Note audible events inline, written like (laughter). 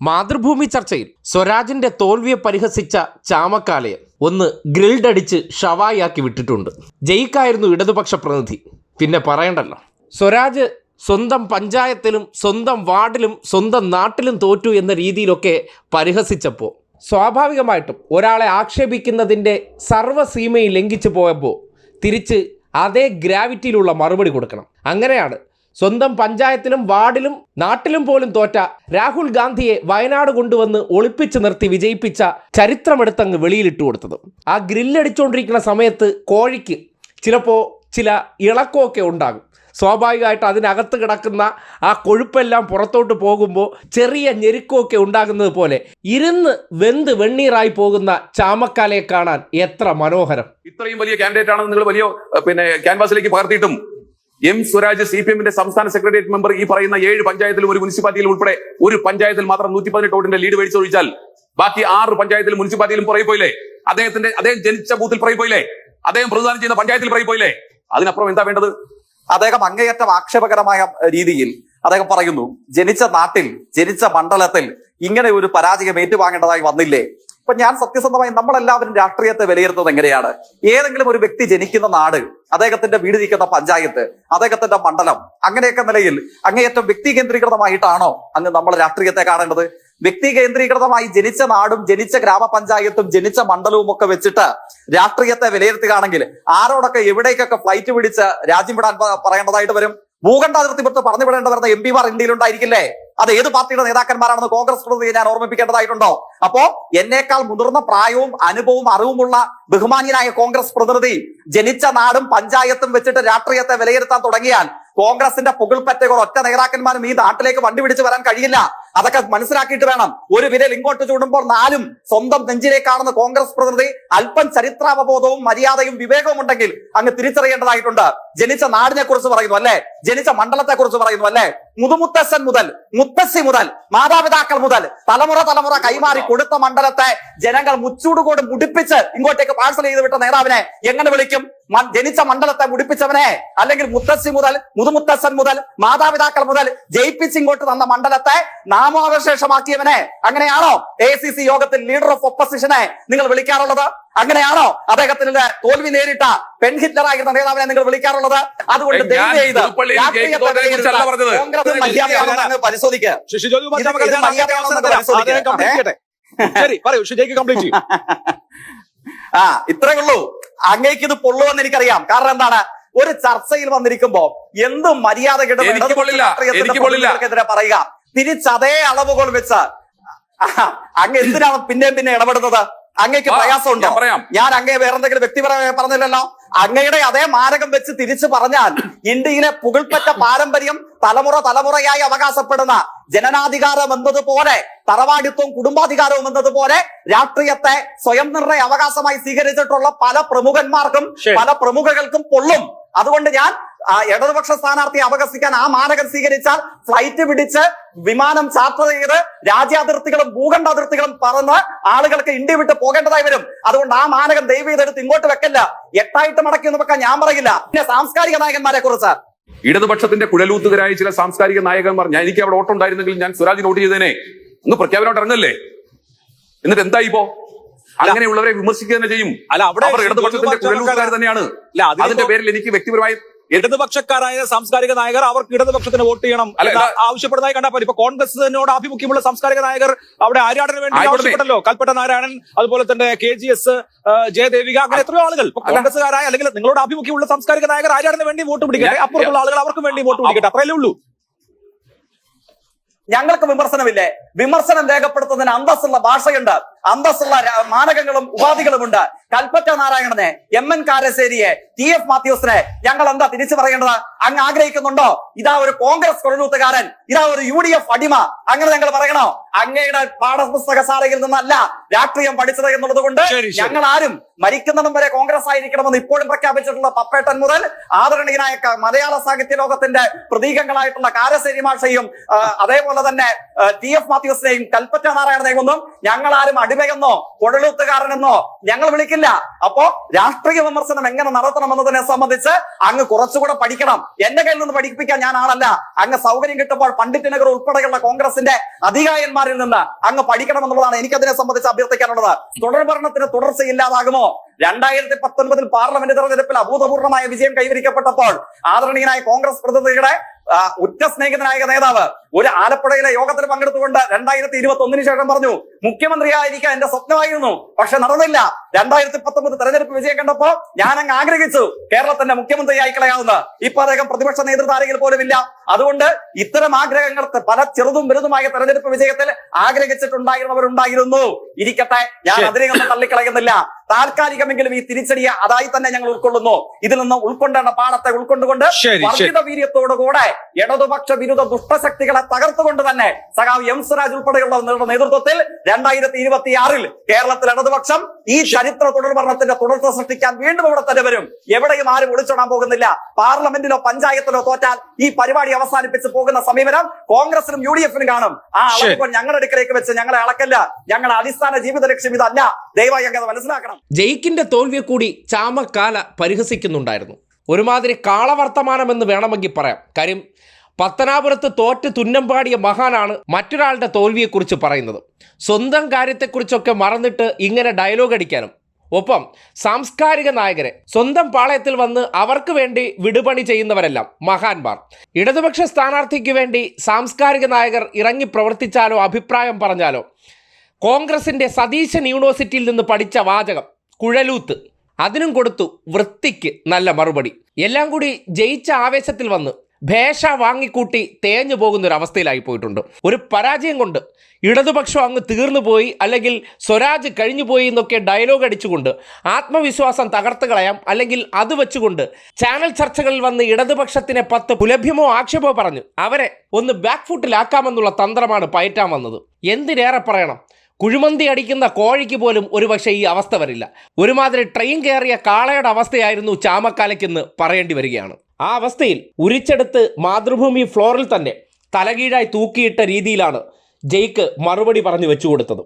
മാതൃഭൂമി ചർച്ചയിൽ സ്വരാജിന്റെ തോൽവിയെ പരിഹസിച്ച ചാമക്കാലയെ ഒന്ന് ഗ്രിൽഡ് അടിച്ച് ഷവായാക്കി വിട്ടിട്ടുണ്ട്. ജയിക്കായിരുന്നു ഇടതുപക്ഷ പ്രതിനിധി. പിന്നെ പറയണ്ടല്ലോ. സ്വരാജ് സ്വന്തം പഞ്ചായത്തിലും സ്വന്തം വാർഡിലും സ്വന്തം നാട്ടിലും തോറ്റു എന്ന രീതിയിലൊക്കെ പരിഹസിച്ചപ്പോൾ സ്വാഭാവികമായിട്ടും ഒരാളെ ആക്ഷേപിക്കുന്നതിന്റെ സർവസീമയും ലംഘിച്ചു പോയപ്പോൾ തിരിച്ച് അതേ ഗ്രാവിറ്റിയിലുള്ള മറുപടി കൊടുക്കണം. അങ്ങനെയാണ് സ്വന്തം പഞ്ചായത്തിലും വാർഡിലും നാട്ടിലും പോലും തോറ്റ രാഹുൽ ഗാന്ധിയെ വയനാട് കൊണ്ടുവന്ന് ഒളിപ്പിച്ചു നിർത്തി വിജയിപ്പിച്ച ചരിത്രമെടുത്തങ്ങ് വെളിയിലിട്ട് കൊടുത്തത്. ആ ഗ്രില്ലടിച്ചുകൊണ്ടിരിക്കുന്ന സമയത്ത് കോഴിക്ക് ചിലപ്പോൾ ചില ഇളക്കമൊക്കെ ഉണ്ടാകും. സ്വാഭാവികമായിട്ട് അതിനകത്ത് കിടക്കുന്ന ആ കൊഴുപ്പെല്ലാം പുറത്തോട്ട് പോകുമ്പോൾ ചെറിയ ഞെരുക്കമൊക്കെ ഉണ്ടാകുന്നത് പോലെ ഇരുന്ന് വെന്ത് വെണ്ണീറായി പോകുന്ന ചാമക്കാലയെ കാണാൻ എത്ര മനോഹരം. ഇത്രയും വലിയ കാൻഡിഡേറ്റ് ആണെന്ന് നിങ്ങൾ വലിയ പിന്നെ ക്യാൻവാസിലേക്ക് പകർത്തിയിട്ടും എം സ്വരാജ് സി പി എമ്മിന്റെ സംസ്ഥാന സെക്രട്ടേറിയറ്റ് മെമ്പർ ഈ പറയുന്ന ഏഴ് പഞ്ചായത്തിലും ഒരു മുനിസിപ്പാലിറ്റിയിലും ഉൾപ്പെടെ ഒരു പഞ്ചായത്തിൽ മാത്രം നൂറ്റി പതിനെട്ട് വോട്ടിന്റെ ലീഡ് മേടിച്ചൊഴിച്ചാൽ ബാക്കി ആറ് പഞ്ചായത്തിലും മുനിസിപ്പാലിറ്റിയിലും പുറകെ പോയില്ലേ? അദ്ദേഹത്തിന്റെ അദ്ദേഹം ജനിച്ച ബൂത്തിൽ പുറകെ പോയില്ലേ? അദ്ദേഹം പ്രതിദാനം ചെയ്യുന്ന പഞ്ചായത്തിൽ പുറകെ പോയില്ലേ? അതിനപ്പുറം എന്താ വേണ്ടത്? അദ്ദേഹം അങ്ങേയറ്റം ആക്ഷേപകരമായ രീതിയിൽ അദ്ദേഹം പറയുന്നു ജനിച്ച നാട്ടിൽ ജനിച്ച മണ്ഡലത്തിൽ ഇങ്ങനെ ഒരു പരാജയം ഏറ്റുവാങ്ങേണ്ടതായി വന്നില്ലേ? ഇപ്പൊ ഞാൻ സത്യസന്ധമായി നമ്മളെല്ലാവരും രാഷ്ട്രീയത്തെ വിലയിരുത്തുന്നത് എങ്ങനെയാണ്? ഏതെങ്കിലും ഒരു വ്യക്തി ജനിക്കുന്ന നാട് അദ്ദേഹത്തിന്റെ വീട് നിൽക്കുന്ന പഞ്ചായത്ത് അദ്ദേഹത്തിന്റെ മണ്ഡലം അങ്ങനെയൊക്കെ നിലയിൽ അങ്ങേയറ്റം വ്യക്തി കേന്ദ്രീകൃതമായിട്ടാണോ അങ്ങ് നമ്മൾ രാഷ്ട്രീയത്തെ കാണേണ്ടത്? വ്യക്തി കേന്ദ്രീകൃതമായി ജനിച്ച നാടും ജനിച്ച ഗ്രാമപഞ്ചായത്തും ജനിച്ച മണ്ഡലവും ഒക്കെ വെച്ചിട്ട് രാഷ്ട്രീയത്തെ വിലയിരുത്തുകയാണെങ്കിൽ ആരോടൊക്കെ എവിടേക്കൊക്കെ ഫ്ലൈറ്റ് പിടിച്ച് രാജ്യം വിടാൻ പറയേണ്ടതായിട്ട് വരും? ഭൂഖണ്ഡാതിർത്തി പുറത്ത് പറഞ്ഞു വിടേണ്ടി വരുന്ന എം പിമാർ ഇന്ത്യയിൽ ഉണ്ടായിരിക്കില്ലേ അത് ഏത് പാർട്ടിയുടെ നേതാക്കന്മാരാണെന്ന് കോൺഗ്രസ് പ്രതിനിധിയെ ഞാൻ ഓർമ്മിപ്പിക്കേണ്ടതായിട്ടുണ്ടോ? അപ്പോ എന്നേക്കാൾ മുതിർന്ന പ്രായവും അനുഭവവും അറിവുമുള്ള ബഹുമാന്യനായ കോൺഗ്രസ് പ്രതിനിധി ജനിച്ച നാടും പഞ്ചായത്തും വെച്ചിട്ട് രാഷ്ട്രീയത്തെ വിലയിരുത്താൻ തുടങ്ങിയാൽ കോൺഗ്രസിന്റെ പുകൾപ്പറ്റകൾ ഒറ്റ നേതാക്കന്മാരും ഈ നാട്ടിലേക്ക് വണ്ടി പിടിച്ച് വരാൻ കഴിയില്ല. അതൊക്കെ മനസ്സിലാക്കിയിട്ട് വേണം. ഒരു വിരൽ ഇങ്ങോട്ട് ചൂടുമ്പോൾ നാലും സ്വന്തം നെഞ്ചിലേക്കാണെന്ന് കോൺഗ്രസ് പ്രതിനിധി അല്പം ചരിത്രാവബോധവും മര്യാദയും വിവേകവും ഉണ്ടെങ്കിൽ അങ്ങ് തിരിച്ചറിയേണ്ടതായിട്ടുണ്ട്. ജനിച്ച നാടിനെ കുറിച്ച് പറയുന്നു അല്ലെ? ജനിച്ച മണ്ഡലത്തെ കുറിച്ച് പറയുന്നു അല്ലെ? മുതുമുത്തശ്ശൻ മുതൽ മുത്തശ്ശി മുതൽ മാതാപിതാക്കൾ മുതൽ തലമുറ തലമുറ കൈമാറി കൊടുത്ത മണ്ഡലത്തെ ജനങ്ങൾ മുച്ചൂടുകൂടെ മുടിപ്പിച്ച് ഇങ്ങോട്ടേക്ക് പാഴ്സൽ ചെയ്ത് വിട്ട നേതാവിനെ എങ്ങനെ വിളിക്കും? ജനിച്ച മണ്ഡലത്തെ മുടിപ്പിച്ചവനെ അല്ലെങ്കിൽ മുത്തശ്ശി മുതൽ മുതുമുത്തശ്ശൻ മുതൽ മാതാപിതാക്കൾ മുതൽ ജയിപ്പിച്ച് ഇങ്ങോട്ട് തന്ന മണ്ഡലത്തെ നാമാവശേഷമാക്കിയവനെ അങ്ങനെയാണോ? എ യോഗത്തിൽ ലീഡർ ഓഫ് ഒപ്പോസിഷനെ നിങ്ങൾ വിളിക്കാറുള്ളത്? അങ്ങനെയാണോ അദ്ദേഹത്തിന്റെ തോൽവി നേരിട്ട പെൺ ഹിറ്റ്ലറായിരുന്ന നേതാവിനെ നിങ്ങൾ വിളിക്കാറുള്ളത്? അതുകൊണ്ട് പരിശോധിക്കുക (laughs) ആ ഇത്രേ ഉള്ളൂ. അങ്ങേക്ക് ഇത് പൊള്ളുവെന്ന് എനിക്കറിയാം. കാരണം എന്താണ്? ഒരു ചർച്ചയിൽ വന്നിരിക്കുമ്പോ എന്ത് മര്യാദ എനിക്ക് പൊള്ളില്ല. എനിക്ക് പൊള്ളില്ല. എതിരെ പറയുക. തിരിച്ചതേ അളവുകൾ വെച്ച് അങ്ങ് എന്തിനാണ് പിന്നെയും പിന്നെ ഇടപെടുന്നത്? അങ്ങേക്ക് പ്രയാസം പ്രയാസമുണ്ടോ? ഞാൻ അങ്ങേ വേറെന്തെങ്കിലും വ്യക്തിപരമായി പറഞ്ഞില്ലല്ലോ? അങ്ങയുടെ അതേ മാരകം വെച്ച് തിരിച്ചു പറഞ്ഞാൽ ഇന്ത്യയിലെ പുകൾപ്പറ്റ പാരമ്പര്യം തലമുറ തലമുറയായി അവകാശപ്പെടുന്ന ജനനാധികാരം എന്നതുപോലെ തറവാടിത്വവും കുടുംബാധികാരവും എന്നതുപോലെ രാഷ്ട്രീയത്തെ സ്വയം നിർണയ അവകാശമായി സ്വീകരിച്ചിട്ടുള്ള പല പ്രമുഖന്മാർക്കും പല പ്രമുഖകൾക്കും പൊള്ളും. അതുകൊണ്ട് ഞാൻ ഇടതുപക്ഷ സ്ഥാനാർത്ഥിയെ അപകസിക്കാൻ ആ മാനകം സ്വീകരിച്ചാൽ ഫ്ലൈറ്റ് പിടിച്ച് വിമാനം ചാർട്ടർ ചെയ്ത് രാജ്യാതിർത്തികളും ഭൂഖണ്ഡ അതിർത്തികളും പറന്ന് ആളുകൾക്ക് ഇന്ത്യ വിട്ട് പോകേണ്ടതായി വരും. അതുകൊണ്ട് ആ മാനകം ദൈവം ഇതെടുത്ത് ഇങ്ങോട്ട് വെക്കല്ല. എട്ടായിട്ട് മടക്കി എന്ന് വെക്കാൻ ഞാൻ പറയില്ല. പിന്നെ സാംസ്കാരിക നായകന്മാരെ കുറിച്ച്. ഇടതുപക്ഷത്തിന്റെ കുഴലൂത്തുകരായ ചില സാംസ്കാരിക നായകന്മാർ ഞാൻ എനിക്ക് അവിടെ ഓട്ടം ഉണ്ടായിരുന്നെങ്കിൽ ഞാൻ സ്വരാജ് നോട്ട് ചെയ്തേനെ. ഒന്ന് പ്രഖ്യാപനമായിട്ട് ഇറങ്ങല്ലേ? എന്നിട്ട് എന്താ ഇപ്പോ? അങ്ങനെയുള്ളവരെ വിമർശിക്കുക തന്നെ ചെയ്യും. അല്ല അവിടെ അവർ ഇടതുപക്ഷത്തിന്റെ കുഴലൂത്തുകാർ തന്നെയാണ്. അതിന്റെ പേരിൽ എനിക്ക് വ്യക്തിപരമായി ഇടതുപക്ഷക്കാരായ സാംസ്കാരിക നായകർ അവർക്ക് ഇടതുപക്ഷത്തിന് വോട്ട് ചെയ്യണം. ആവശ്യപ്പെടുന്നതായി കണ്ടാൽ മതി. ഇപ്പൊ കോൺഗ്രസിനോട് ആഭിമുഖ്യമുള്ള സാംസ്കാരിക നായകർ അവിടെ ആര്യാടന് വേണ്ടി ആവശ്യപ്പെട്ടല്ലോ. കൽപ്പറ്റ നാരായണൻ അതുപോലെ തന്നെ കെ ജി എസ് ജയദേവിക അങ്ങനെ എത്രയോ ആളുകൾ. കോൺഗ്രസ്സുകാരായ അല്ലെങ്കിൽ നിങ്ങളോട് ആഭിമുഖ്യമുള്ള സാംസ്കാരിക നായകർ ആര്യാടന് വേണ്ടി വോട്ട് പിടിക്കട്ടെ? അപ്പുറത്തുള്ള ആളുകൾ അവർക്ക് വേണ്ടി വോട്ട് പിടിക്കട്ടെ? അത്രയല്ലേ ഉള്ളൂ. ഞങ്ങൾക്ക് വിമർശനമില്ലേ? വിമർശനം രേഖപ്പെടുത്തുന്നതിന് അന്തസ്സുള്ള ഭാഷയുണ്ട്. അന്തസ്സുള്ള മാനകങ്ങളും ഉപാധികളും ഉണ്ട് കൽപ്പറ്റ നാരായണനെ എം എൻ കാരശ്ശേരിയെ ടി എഫ് മാത്യൂസിനെ ഞങ്ങൾ എന്താ തിരിച്ചു പറയേണ്ടത്? അങ്ങ് ആഗ്രഹിക്കുന്നുണ്ടോ? ഇതാ ഒരു കോൺഗ്രസ് കൊഴലൂത്തുകാരൻ ഇതാ ഒരു യു ഡി എഫ് അടിമ. അങ്ങനെ ഞങ്ങൾ പറയണോ? അങ്ങയുടെ പാഠപുസ്തകശാലയിൽ നിന്നല്ല രാഷ്ട്രീയം പഠിച്ചത് എന്നുള്ളത് കൊണ്ട്. ഞങ്ങൾ ആരും മരിക്കുന്നതും വരെ കോൺഗ്രസ് ആയിരിക്കണമെന്ന് ഇപ്പോഴും പ്രഖ്യാപിച്ചിട്ടുള്ള പപ്പേട്ടൻ മുതൽ ആദരണീയനായ മലയാള സാഹിത്യ ലോകത്തിന്റെ പ്രതീകങ്ങളായിട്ടുള്ള കാരശ്ശേരി മാഷയും അതേപോലെ തന്നെ ടി എഫ് മാത്യൂസിനെയും കൽപ്പറ്റ നാരായണനെയും ഒന്നും ഞങ്ങൾ ആരും അടിമയെന്നോ കുഴലൂത്തുകാരനെന്നോ ഞങ്ങൾ വിളിക്കില്ല. അപ്പോ രാഷ്ട്രീയ വിമർശനം എങ്ങനെ നടത്തണം എന്നതിനെ സംബന്ധിച്ച് അങ്ങ് കുറച്ചുകൂടെ പഠിക്കണം. എന്റെ കയ്യിൽ നിന്ന് പഠിപ്പിക്കാൻ ഞാൻ ആളല്ല. അങ്ങ് സൗകര്യം കിട്ടുമ്പോൾ പണ്ഡിറ്റ് നഗർ ഉൾപ്പെടെയുള്ള കോൺഗ്രസിന്റെ അധികായന്മാരിൽ നിന്ന് അങ്ങ് പഠിക്കണം എന്നുള്ളതാണ് എനിക്കതിനെ സംബന്ധിച്ച് അഭ്യർത്ഥിക്കാനുള്ളത്. തുടർ ഭരണത്തിന് തുടർച്ചയില്ലാതാകുമോ രണ്ടായിരത്തി പത്തൊൻപതിൽ പാർലമെന്റ് തെരഞ്ഞെടുപ്പിൽ അഭൂതപൂർവമായ വിജയം കൈവരിക്കപ്പെട്ടപ്പോൾ ആദരണീയനായ കോൺഗ്രസ് പ്രതിനിധിയുടെ ഉറ്റ സ്നേഹിതനായ നേതാവ് ഒരു ആലപ്പുഴയിലെ യോഗത്തിൽ പങ്കെടുത്തുകൊണ്ട് രണ്ടായിരത്തി ഇരുപത്തി ഒന്നിന് ശേഷം പറഞ്ഞു മുഖ്യമന്ത്രിയായിരിക്കാൻ എന്റെ സ്വപ്നമായിരുന്നു പക്ഷെ നടന്നില്ല. രണ്ടായിരത്തി പത്തൊമ്പത് തെരഞ്ഞെടുപ്പ് വിജയം കണ്ടപ്പോ ഞാൻ അങ്ങ് ആഗ്രഹിച്ചു കേരളത്തിന്റെ മുഖ്യമന്ത്രിയായി കളയാവുന്ന. ഇപ്പൊ അദ്ദേഹം പ്രതിപക്ഷ നേതൃത്വത്തിൽ പോലും ഇല്ല അതുകൊണ്ട് ഇത്തരം ആഗ്രഹങ്ങൾ പല ചെറുതും വലുതുമായ തെരഞ്ഞെടുപ്പ് വിജയത്തിൽ ആഗ്രഹിച്ചിട്ടുണ്ടായിരുന്നവരുണ്ടായിരുന്നു. ഇരിക്കട്ടെ ഞാൻ അതിനെ അതിനെയൊന്നും തള്ളിക്കളയുന്നില്ല. താൽക്കാലികമെങ്കിലും ഈ തിരിച്ചടിയെ അതായി തന്നെ ഞങ്ങൾ ഉൾക്കൊള്ളുന്നു. ഇതിൽ നിന്ന് ഉൾക്കൊണ്ടേണ്ട പാഠത്തെ ഉൾക്കൊണ്ടുകൊണ്ട്. വർദ്ധിത വീര്യത്തോടുകൂടെ ഇടതുപക്ഷ വിരുദ്ധ ദുഷ്ടശക്തികളെ തകർത്തുകൊണ്ട് തന്നെ സഖാവ് എം സുരാജ് ഉൾപ്പെടെയുള്ള നേതൃത്വത്തിൽ രണ്ടായിരത്തി ഇരുപത്തി ആറിൽ കേരളത്തിൽ ഇടതുപക്ഷം ഈ ചരിത്ര തുടർഭരണത്തിന്റെ തുടർച്ച സൃഷ്ടിക്കാൻ വീണ്ടും ഇവിടെ തന്നെ വരും എവിടെയും ആരും ഒളിച്ചോടാൻ പോകുന്നില്ല. പാർലമെന്റിലോ പഞ്ചായത്തിലോ തോറ്റാൽ ഈ പരിപാടി അവസാനിപ്പിച്ച് പോകുന്ന സമീപനം കോൺഗ്രസിനും യു ഡി എഫിനും കാണും ആ. അളവുകൾ ഞങ്ങളുടെ അടുക്കലേക്ക് വെച്ച് ഞങ്ങളെ അളക്കല്ല. ഞങ്ങളുടെ അടിസ്ഥാന ജീവിത ലക്ഷ്യം ഇതല്ല. ദയവായി അങ്ങനെ മനസ്സിലാക്കണം. ജയിക്കിന്റെ തോൽവിയെ കൂടി ചാമക്കാല പരിഹസിക്കുന്നുണ്ടായിരുന്നു. ഒരുമാതിരി കാളവർത്തമാനമെന്ന് വേണമെങ്കിൽ പറയാം. കാര്യം പത്തനാപുരത്ത് തോറ്റ് തുന്നമ്പാടിയ മഹാനാണ് മറ്റൊരാളുടെ തോൽവിയെക്കുറിച്ച് പറയുന്നത്. സ്വന്തം കാര്യത്തെക്കുറിച്ചൊക്കെ മറന്നിട്ട് ഇങ്ങനെ ഡയലോഗ് അടിക്കാനും. ഒപ്പം സാംസ്കാരിക നായകരെ സ്വന്തം പാളയത്തിൽ വന്ന് അവർക്ക് വേണ്ടി വിടുപണി ചെയ്യുന്നവരെല്ലാം മഹാന്മാർ. ഇടതുപക്ഷ സ്ഥാനാർത്ഥിക്ക് വേണ്ടി സാംസ്കാരിക നായകർ ഇറങ്ങി പ്രവർത്തിച്ചാലോ അഭിപ്രായം പറഞ്ഞാലോ? കോൺഗ്രസിന്റെ സതീശൻ യൂണിവേഴ്സിറ്റിയിൽ നിന്ന് പഠിച്ച വാചകം കുഴലൂത്ത്. അതിനും കൊടുത്തു വൃത്തിക്ക് നല്ല മറുപടി. എല്ലാം കൂടി ജയിച്ച ആവേശത്തിൽ വന്ന് ഭേഷ വാങ്ങിക്കൂട്ടി തേഞ്ഞു പോകുന്ന ഒരു അവസ്ഥയിലായി പോയിട്ടുണ്ട്. ഒരു പരാജയം കൊണ്ട് ഇടതുപക്ഷം അങ്ങ് തീർന്നു പോയി അല്ലെങ്കിൽ സ്വരാജ് കഴിഞ്ഞു പോയി എന്നൊക്കെ ഡയലോഗ് അടിച്ചുകൊണ്ട് ആത്മവിശ്വാസം തകർത്ത് കളയാം അല്ലെങ്കിൽ അത് വെച്ചുകൊണ്ട് ചാനൽ ചർച്ചകളിൽ വന്ന് ഇടതുപക്ഷത്തിനെ പത്ത് പുലഭ്യമോ ആക്ഷേപമോ പറഞ്ഞു അവരെ ഒന്ന് ബാക്ക് ഫുട്ടിലാക്കാമെന്നുള്ള തന്ത്രമാണ് പയറ്റാൻ വന്നത്. എന്തിനേറെ പറയണം? കുഴിമന്തി അടിക്കുന്ന കോഴിക്ക് പോലും ഒരുപക്ഷെ ഈ അവസ്ഥ വരില്ല. ഒരുമാതിരി ട്രെയിൻ കയറിയ കാളയുടെ അവസ്ഥയായിരുന്നു ചാമക്കാലയ്ക്കെന്ന് പറയേണ്ടി വരികയാണ്. ആ അവസ്ഥയിൽ ഉരിച്ചെടുത്ത് മാതൃഭൂമി ഫ്ലോറിൽ തന്നെ തലകീഴായി തൂക്കിയിട്ട രീതിയിലാണ് ജയ്ക്ക് മറുപടി പറഞ്ഞു വെച്ചു കൊടുത്തത്